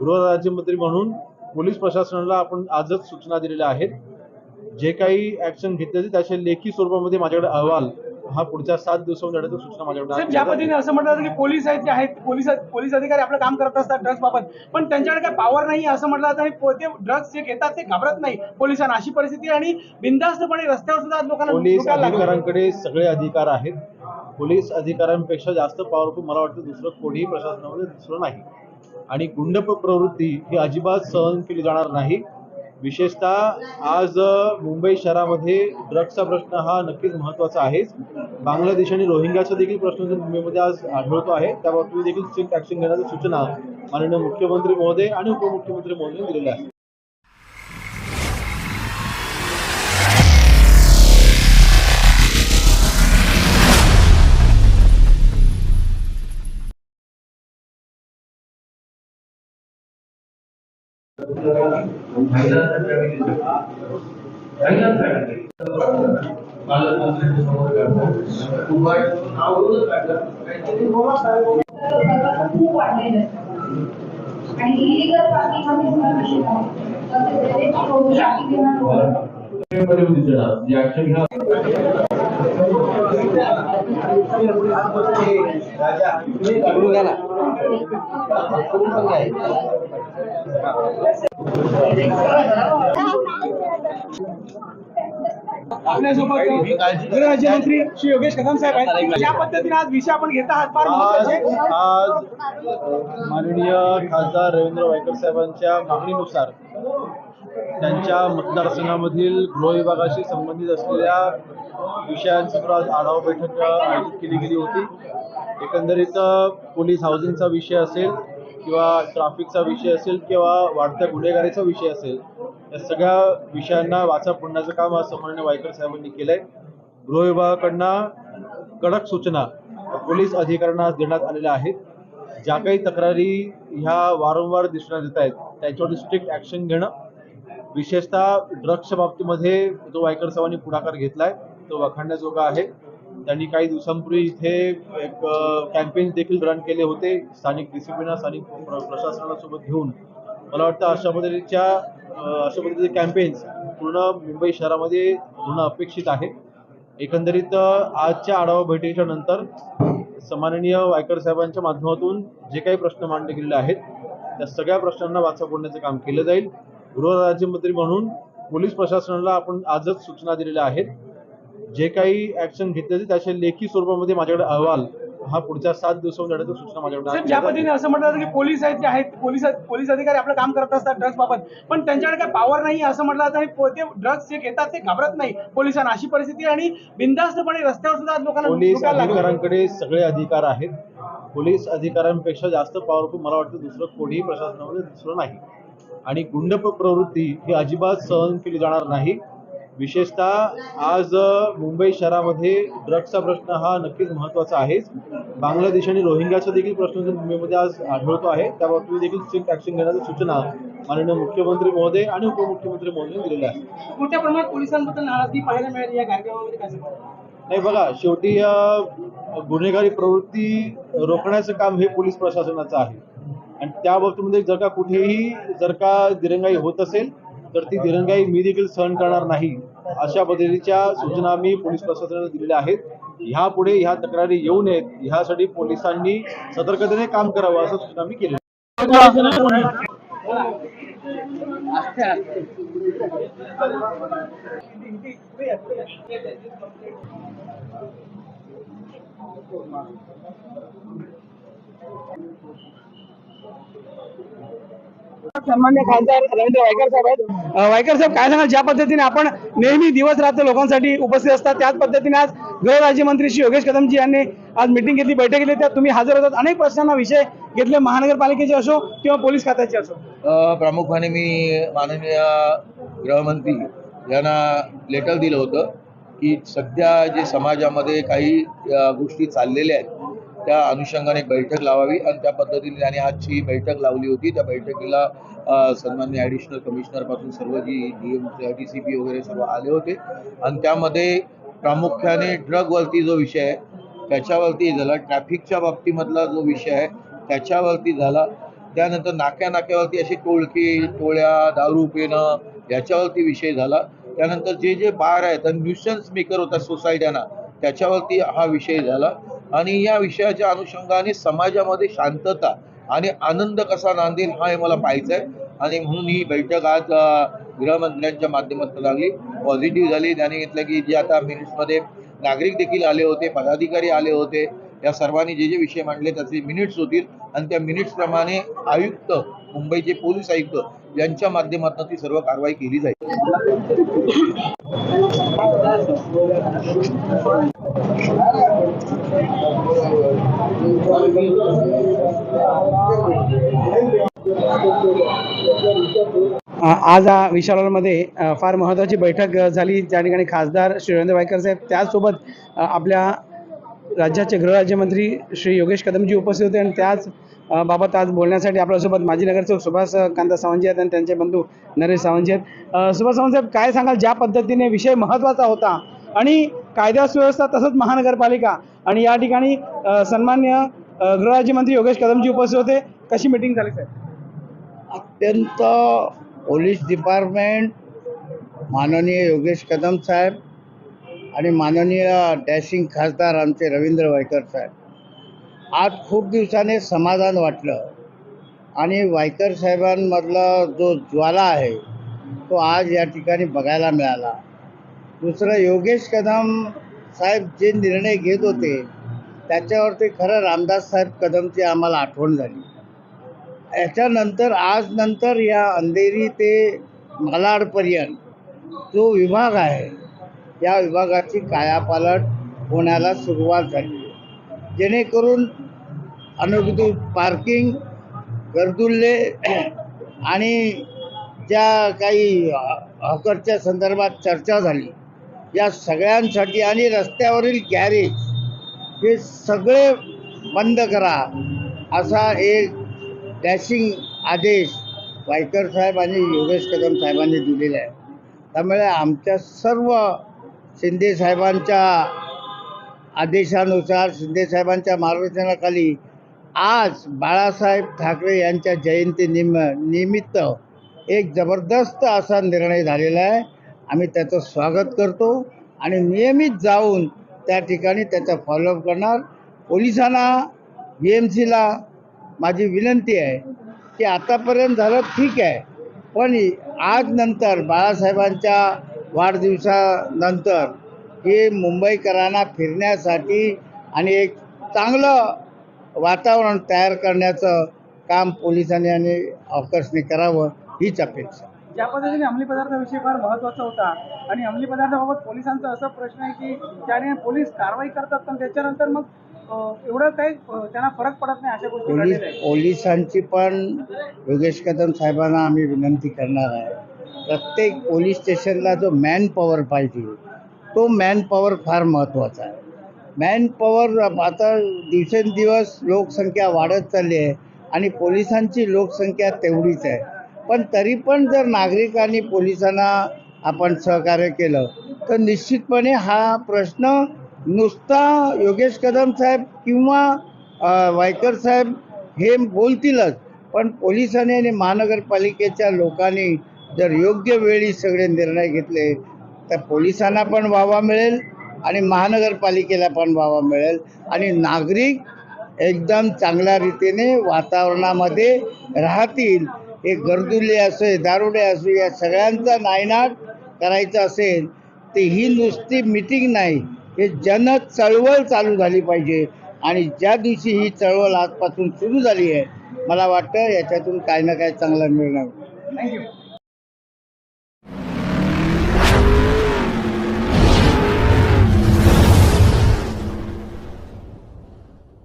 गृहराज्यमंत्री म्हणून पोलीस प्रशासनाला आपण आजच सूचना दिलेल्या आहेत जे काही ऍक्शन घेतले जाते त्याच्या लेखी स्वरूपामध्ये माझ्याकडे अहवाल हा पुढच्या सात दिवसामध्ये सूचना माझ्याकडे ज्या. पद्धतीने असं म्हणतात की पोलीस आहेत जे आहेत पोलीस पोलीस अधिकारी आपलं काम करत असतात ड्रग्स बाबत पण त्यांच्याकडे काही पॉवर नाही असं म्हटलं जातं ते ड्रग्स जे घेतात ते घाबरत नाही पोलिसांना अशी परिस्थिती आणि बिंदास्तपणे रस्त्यावर सुद्धा लोकांना पोलीस. अधिकाऱ्यांकडे सगळे अधिकार आहेत पोलीस अधिकाऱ्यांपेक्षा जास्त पॉवरफुल मला वाटतं दुसरं कोणीही प्रशासनामध्ये दुसरं नाही आणि गुंड प्रवृत्ती ही अजिबात सहन केली जाणार नाही. विशेषतः आज मुंबई शहरामध्ये ड्रग्सचा प्रश्न हा नक्कीच महत्त्वाचा आहेच. बांगलादेश आणि रोहिंग्याचा देखील प्रश्न मुंबईमध्ये आज आढळतो आहे त्याबाबतीत देखील स्ट्रिक्ट ऍक्शन घेण्याच्या सूचना माननीय मुख्यमंत्री महोदय आणि उपमुख्यमंत्री महोदय दिलेल्या आहेत. खूप वाढलेलं आहे आणि इलिगल पार्किंगमध्ये सुद्धा राजा आहे तर ते त्याचे traffic demand वगैरे आपल्यासोबत गृहराज्यमंत्री श्री योगेश कदम साहेब आहेत. ज्या पद्धतीने आज विषय आपण घेत आहात फार आज आज माननीय खासदार रवींद्र वायकर साहेबांच्या मागणीनुसार त्यांच्या मतदारसंघामधील गृह विभागाशी संबंधित असलेल्या विषयांसमोर आज आढावा बैठक आयोजित केली गेली होती. एकंदरीत पोलीस हाऊसिंगचा विषय असेल किंवा ट्रॅफिकचा विषय असेल किंवा वाढत्या गुन्हेगारीचा विषय असेल या सगळ्या विषयांना वाचा फोडण्याचं काम आज समन्वय वायकर साहेबांनी केलंय. आहे विभागाकडनं कडक सूचना पोलीस अधिकाऱ्यांना देण्यात आलेल्या आहेत. ज्या काही तक्रारी ह्या वारंवार दिसण्यात येत आहेत त्यांच्यावर स्ट्रिक्ट ॲक्शन घेणं विशेषतः ड्रग्सच्या बाबतीमध्ये जो वायकर साहेबांनी पुढाकार घेतलाय तो वाखाणण्याजोगा आहे. त्यांनी काही दिवसांपूर्वी इथे एक कॅम्पेन्स देखील रन केले होते स्थानिक डिसिप्लिना स्थानिक प्रशासनासोबत प्रशासनाला सोबत घेऊन. मला वाटतं अशा पद्धतीच्या अशा पद्धतीचे कॅम्पेन्स पूर्ण मुंबई शहरामध्ये होणं अपेक्षित आहे. एकंदरीत आजच्या आढावा बैठकीच्या नंतर सन्माननीय वायकर साहेबांच्या माध्यमातून जे काही प्रश्न मांडले गेलेले आहेत त्या सगळ्या प्रश्नांना वाचा फोडण्याचं काम केलं जाईल. गृहराज्यमंत्री म्हणून पोलीस प्रशासनाला आपण आजच सूचना दिलेल्या आहेत. जे काही ऍक्शन घेतले त्याच्या लेखी स्वरूपामध्ये माझ्याकडे अहवाल हा पुढच्या सात दिवसामध्ये देण्याची सूचना माझ्याकडे ज्या. पद्धतीने असं म्हणतात की पोलीस आहेत जे आहेत पोलीस पोलीस अधिकारी आपलं काम करत असतात ड्रग्स बाबत पण त्यांच्याकडे काही पॉवर नाही असं म्हटलं जातं आणि ते ड्रग्स जे घेतात ते घाबरत नाही पोलिसांना अशी परिस्थिती आणि बिंदास्तपणे रस्त्यावर सुद्धा लोकांना पोलीस. अधिकाऱ्यांकडे सगळे अधिकार आहेत पोलीस अधिकाऱ्यांपेक्षा जास्त पॉवरफुल मला वाटतं दुसरं कोणीही प्रशासनामध्ये दुसरं नाही आणि गुंड प्रवृत्ती ही अजिबात सहन केली जाणार नाही विशेषतः आज मुंबई शहरामध्ये ड्रग्सचा प्रश्न हा नक्कीच महत्त्वाचा आहेच. बांगलादेश आणि रोहिंग्याचा देखील प्रश्न मुंबईमध्ये आज आढळतो आहे त्या बाबतीत देखील स्ट्रिक्ट ॲक्शन घेण्याच्या सूचना माननीय मुख्यमंत्री महोदय आणि उपमुख्यमंत्री महोदय दिलेल्या आहेत. मोठ्या प्रमाणात पोलिसांबद्दल नाराजगी पाहायला मिळाली. या कार्यक्रमामध्ये काय? नाही बघा शेवटी अ, गुन्हेगारी प्रवृत्ती रोखण्याचं काम हे पोलीस प्रशासनाचं आहे. आणि त्या बाबतीमध्ये जर का कुठेही जर का दिरंगाई होत असेल तर ती दिरंगाई मी देखील सहन करणार नाही अशा पद्धतीच्या सूचना मी पोलीस प्रशासनाला दिलेल्या आहेत. ह्यापुढे ह्या तक्रारी येऊ नयेत ह्यासाठी पोलिसांनी सतर्कतेने काम करावं असं सूचना मी केली सन्मान्य खासदार रवींद्र वायकर साहेब आहेत. वायकर साहेब काय सांगाल? ज्या पद्धतीने आपण नेहमी दिवस रात्र लोकांसाठी उपस्थित असतात त्याच पद्धतीने आज गृहराज्यमंत्री श्री योगेश कदमजी यांनी आज मिटिंग घेतली बैठक घेतली. त्यात तुम्ही हजर होतात. अनेक प्रश्नांना विषय घेतले. महानगरपालिकेचे असो किंवा पोलीस खात्याचे असो. प्रामुख्याने मी माननीय गृहमंत्री यांना लेटर दिलं होतं की सध्या जे समाजामध्ये काही गोष्टी चाललेल्या आहेत त्या अनुषंगाने एक बैठक लावावी आणि त्या पद्धतीने त्याने आजची बैठक लावली होती त्या बैठकीला सन्मान्य ॲडिशनल कमिशनरपासून सर्व जी D M D C P वगैरे सर्व आले होते. आणि त्यामध्ये प्रामुख्याने ड्रगवरती जो विषय आहे त्याच्यावरती झाला ट्रॅफिकच्या बाबतीमधला जो विषय आहे त्याच्यावरती झाला. त्यानंतर नाक्या नाक्यावरती असे टोळकी टोळ्या दारू पिणं याच्यावरती विषय झाला. त्यानंतर जे जे बार आहेत न्युशन्स न्यूसन्स मेकर होतात सोसायट्यांना त्याच्यावरती हा विषय झाला. आणि या विषयाच्या अनुषंगाने समाजामध्ये शांतता आणि आनंद कसा नांदेल हा हे मला पाहायचं आहे. आणि म्हणून ही बैठक आज गृहमंत्र्यांच्या माध्यमातून लागली पॉझिटिव्ह झाली. त्याने घेतलं की जे आता मिनिट्समध्ये नागरिक देखील आले होते पदाधिकारी आले होते. या सर्वांनी जे जे विषय मांडले त्याचे मिनिट्स होतील. आणि त्या मिनिट्सप्रमाणे आयुक्त मुंबईचे पोलीस आयुक्त यांच्या माध्यमातून ती सर्व कारवाई केली जाईल. आज विशालमध्ये फार महत्त्वाची बैठक झाली. त्या ठिकाणी खासदार श्री रवींद्र वायकर साहेब त्याचसोबत आपल्या राज्याचे गृहराज्यमंत्री श्री योगेश कदमजी उपस्थित होते. आणि त्याच बाबत आज बोलण्यासाठी आपल्यासोबत माजी नगरसेवक सुभाष कांता सावंतजी आहेत आणि त्यांचे बंधू नरेश सावंतजी आहेत. सुभाष सावंतसाहेब काय सांगाल? ज्या पद्धतीने विषय महत्त्वाचा होता आणि कायदा सुव्यवस्था तसंच महानगरपालिका आणि या ठिकाणी सन्मान्य गृहराज्यमंत्री योगेश कदमजी उपस्थित होते. कशी मीटिंग झाली साहेब? अत्यंत पोलीस डिपार्टमेंट माननीय योगेश कदम साहेब आणि माननीय डॅशिंग खासदार आमचे रवींद्र वायकर साहेब. आज खूप दिवसाने समाधान वाटलं. आणि वायकर साहेबांमधला जो ज्वाला आहे तो आज या ठिकाणी बघायला मिळाला. दुसरं योगेश कदम साहेब जे निर्णय घेत होते त्याच्यावरती खरं रामदास साहेब कदमची आम्हाला आठवण झाली. याच्यानंतर आज नंतर या अंधेरी ते मालाडपर्यंत जो विभाग आहे या विभागाची कायापालट होण्याला सुरुवात झाली. जेणेकरून अनधिकृत पार्किंग गर्दुल्ले आणि ज्या काही हॉकरच्या संदर्भात चर्चा झाली या सगळ्यांसाठी आणि रस्त्यावरील गॅरेज हे सगळे बंद करा असा एक डॅशिंग आदेश वायकर साहेब आणि योगेश कदम साहेबांनी दिलेला आहे. त्यामुळे आमच्या सर्व शिंदे साहेबांच्या आदेशानुसार शिंदे साहेबांच्या मार्गदर्शनाखाली आज बाळासाहेब ठाकरे यांच्या जयंती निम निमित्त एक जबरदस्त असा निर्णय झालेला आहे. आम्ही त्याचं स्वागत करतो आणि नियमित जाऊन त्या ठिकाणी त्याचा फॉलोअप करणार. पोलिसांना बी एम सीला माझी विनंती आहे की आतापर्यंत झालं ठीक आहे. पण आज नंतर बाळासाहेबांच्या वाढदिवसानंतर हे मुंबईकरांना फिरण्यासाठी आणि एक चांगलं वातावरण तयार करण्याचं काम पोलिसांनी आणि ऑफकर्सने करावं हीच अपेक्षा ज्या पद्धतीने अंमली पदार्थाविषयी फार महत्त्वाचा होता आणि अंमली पदार्थाबाबत पोलिसांचा असा प्रश्न आहे की त्याने पोलीस कारवाई करतात पण त्याच्यानंतर मग एवढं काही त्यांना फरक पडत नाही अशा गोष्टी. पोलिसांची पण योगेश कदम साहेबांना आम्ही विनंती करणार आहे. प्रत्येक पोलीस स्टेशनला जो मॅन पॉवर पाहिजे तो मॅन पॉवर फार महत्त्वाचा आहे. मॅन पॉवर आता दिवसेंदिवस लोकसंख्या वाढत चालली आहे आणि पोलिसांची लोकसंख्या तेवढीच आहे. पण तरी पण जर नागरिकांनी पोलिसांना आपण सहकार्य केलं तर निश्चितपणे हा प्रश्न नुसता योगेश कदम साहेब किंवा वायकर साहेब हे बोलतीलच. पण पोलिसांनी आणि महानगरपालिकेच्या लोकांनी जर योग्य वेळी सगळे निर्णय घेतले तर पोलिसांना पण वावा मिळेल आणि महानगरपालिकेला पण वावा मिळेल. आणि नागरिक एकदम चांगल्या रीतीने वातावरणामध्ये राहतील. हे गर्दुल्ले असो दारुडे असो या सगळ्यांचा नायनाट करायचं असेल तर ही नुसती मिटिंग नाही. हे जन चळवळ चालू झाली पाहिजे. आणि ज्या दिवशी ही चळवळ आजपासून सुरू झाली आहे मला वाटतं याच्यातून काही ना काही चांगला मिळणार. थँक्यू